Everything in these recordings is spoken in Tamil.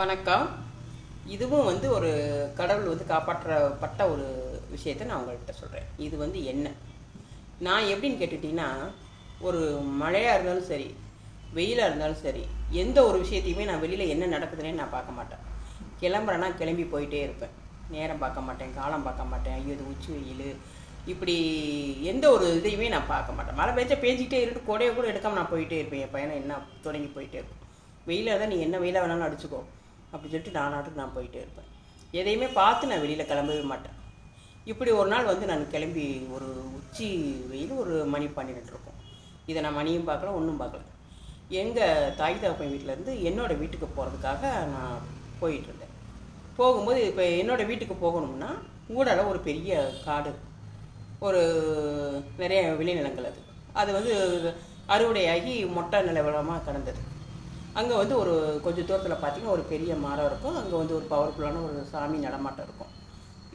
வணக்கம். இதுவும் வந்து ஒரு கடவுள் வந்து காப்பாற்றப்பட்ட ஒரு விஷயத்தை நான் உங்கள்கிட்ட சொல்கிறேன் இது வந்து என்ன? நான் எப்படின்னு கேட்டுட்டிங்கன்னா ஒரு மழையாக இருந்தாலும் சரி வெயிலாக இருந்தாலும் சரி எந்த ஒரு விஷயத்தையுமே நான் வெளியில் என்ன நடக்குதுன்னே நான் பார்க்க மாட்டேன். கிளம்புறேன்னா கிளம்பி போயிட்டே இருப்பேன். நேரம் பார்க்க மாட்டேன் காலம் பார்க்க மாட்டேன். ஐயோ இது உச்சி வெயில். இப்படி எந்த ஒரு இதையுமே நான் பார்க்க மாட்டேன். மழை பெய்ச்சா பேஞ்சிக்கிட்டே இருந்து கொடையை கூட எடுக்காமல் நான் போயிட்டே இருப்பேன். என் பையனை என்ன? தொடங்கி போயிட்டே இருக்கும். வெயிலாக தான் நீ என்ன வெயிலாக வேணாலும் அடிச்சுக்கோ. அப்படின்னு சொல்லிட்டு நான் நாட்டுக்கு நான் போயிட்டே இருப்பேன். எதையுமே பார்த்து நான் வெளியில் கிளம்பவே மாட்டேன். இப்படி ஒரு நாள் வந்து நான் கிளம்பி ஒரு உச்சி வெயில் ஒரு மணி பன்னிரெண்டு இருக்கும். இதை நான் மணியும் பார்க்கல ஒன்றும் பார்க்கல. எங்கள் தாய் தகப்பன் வீட்டிலேருந்து என்னோடய வீட்டுக்கு போகிறதுக்காக நான் போயிட்டு இருந்தேன். போகும்போது இப்போ என்னோடய வீட்டுக்கு போகணும்னா ஊடால ஒரு பெரிய காடு ஒரு நிறைய விளைநிலங்கள் அது. அது வந்து அறுவடையாகி மொட்டை நிலவரமாக கிடந்தது. அங்கே வந்து ஒரு கொஞ்சம் தூரத்தில் பார்த்தீங்கன்னா ஒரு பெரிய மரம் இருக்கும். அங்கே வந்து ஒரு பவர்ஃபுல்லான ஒரு சாமி நடமாட்டம் இருக்கும்.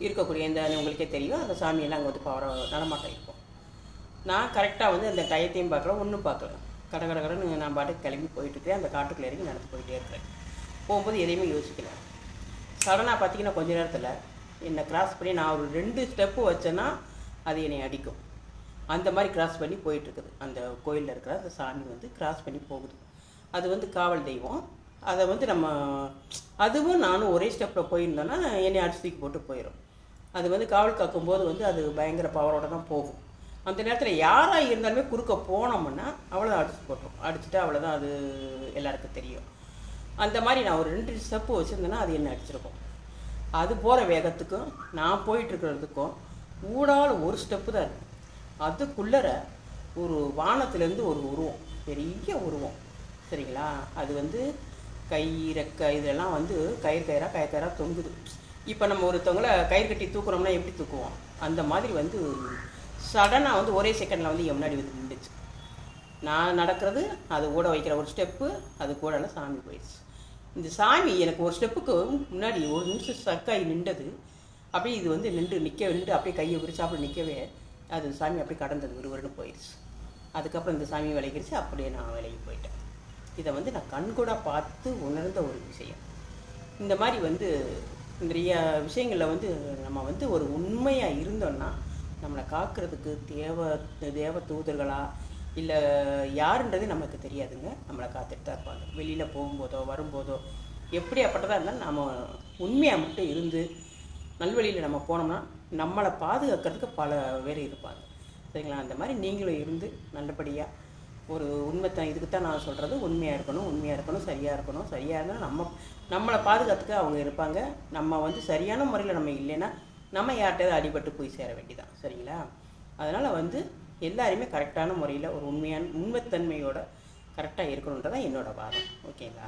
இருக்கக்கூடிய இந்த உங்களுக்கே தெரியும் அந்த சாமியெல்லாம் அங்கே வந்து பவர் நடமாட்டம் இருக்கும். நான் கரெக்டாக வந்து அந்த டயத்தையும் பார்க்கல ஒன்றும் பார்க்கல. கட கட கடன்னு நான் பாட்டுக்கு கிளம்பி போயிட்டுருக்கேன் அந்த காட்டுக்குள்ள இறங்கி நடந்து போயிட்டே இருக்கிறேன். போகும்போது எதையுமே யோசிக்கல. சடனாக பார்த்தீங்கன்னா கொஞ்ச நேரத்தில் என்னை கிராஸ் பண்ணி நான் ஒரு ரெண்டு ஸ்டெப்பு வச்சேன்னா அது என்னை அடிக்கும். அந்த மாதிரி கிராஸ் பண்ணி போயிட்டுருக்குது அந்த கோயிலில் இருக்கிற அந்த சாமி வந்து கிராஸ் பண்ணி போகுது. அது வந்து காவல் தெய்வம். அதை வந்து நம்ம அதுவும் நானும் ஒரே ஸ்டெப்பில் போயிருந்தோன்னா என்னை அடிச்சு தூக்கி போட்டு போயிடும் அது வந்து காவல் காக்கும்போது வந்து அது பயங்கர பவரோட தான் போகும். அந்த நேரத்தில் யாராக இருந்தாலுமே குறுக்க போனோம்னா அவ்வளோதான் அடிச்சு போட்டோம் அடிச்சுட்டு அவ்வளோதான் அது எல்லாருக்கும் தெரியும். அந்த மாதிரி நான் ஒரு ரெண்டு ஸ்டெப்பு வச்சுருந்தேன்னா அது என்ன அடிச்சிருக்கும். அது போகிற வேகத்துக்கும் நான் போயிட்டுருக்கிறதுக்கும் ஊடால் ஒரு ஸ்டெப்பு தான் இருக்கு அதுக்குள்ளற ஒரு வானத்துலேருந்து ஒரு உருவம் பெரிய உருவம். சரிங்களா? அது வந்து கை இதெல்லாம் வந்து கயிறு கயிறாக கயிறு கயிறாக தொங்குது. இப்போ நம்ம ஒருத்தவங்கள கயிறு கட்டி தூக்குறோம்னா எப்படி தூக்குவோம்? அந்த மாதிரி வந்து சடனாக வந்து ஒரே செகண்டில் வந்து என் முன்னாடி வந்து நின்றுச்சு நான் நடக்கிறது அது ஓட வைக்கிற ஒரு ஸ்டெப்பு அது கூடலாம் சாமி போயிடுச்சு. இந்த சாமி எனக்கு ஒரு ஸ்டெப்புக்கு முன்னாடி ஒரு நிமிஷம் சக்காய் நின்றது. அப்படியே இது வந்து நின்று நிற்க நின்று அப்படியே கையை விரிச்சாப்புல நிற்கவே அது சாமி அப்படியே கடந்தது ஒருவருன்னு போயிடுச்சு. அதுக்கப்புறம் இந்த சாமி விலகிடுச்சு அப்படியே நான் விலகி போயிட்டேன். இதை வந்து நான் கண்கூட பார்த்து உணர்ந்த ஒரு விஷயம். இந்த மாதிரி வந்து நிறைய விஷயங்களில் வந்து நம்ம வந்து ஒரு உண்மையாக இருந்தோம்னா நம்மளை காக்கிறதுக்கு தேவ தேவ தூதர்களா இல்லை யாருன்றது நமக்கு தெரியாதுங்க. நம்மளை காத்துட்டு தான் இருப்பாங்க. வெளியில் போகும்போதோ வரும்போதோ எப்படியாப்பட்டதாக இருந்தாலும் நம்ம உண்மையாக மட்டும் இருந்து நல்வழியில் நம்ம போனோம்னா நம்மளை பாதுகாக்கிறதுக்கு பல பேர் இருப்பாங்க. சரிங்களா? அந்த மாதிரி நீங்களும் இருந்து நல்லபடியாக ஒரு உண்மைத்தான் இதுக்கு தான் நான் சொல்கிறது உண்மையாக இருக்கணும் உண்மையாக இருக்கணும் சரியாக இருக்கணும். சரியாக இருந்தால் நம்ம நம்மளை பாதுகாத்துக்க அவங்க இருப்பாங்க. நம்ம வந்து சரியான முறையில் நம்ம இல்லைன்னா நம்ம யார்கிட்டயாவது அடிபட்டு போய் சேர வேண்டியதான் சரிங்களா? அதனால் வந்து எல்லாருமே கரெக்டான முறையில் ஒரு உண்மையான உண்மைத்தன்மையோட கரெக்டாக இருக்கணுன்றதான் என்னோட வாதம் ஓகேங்களா?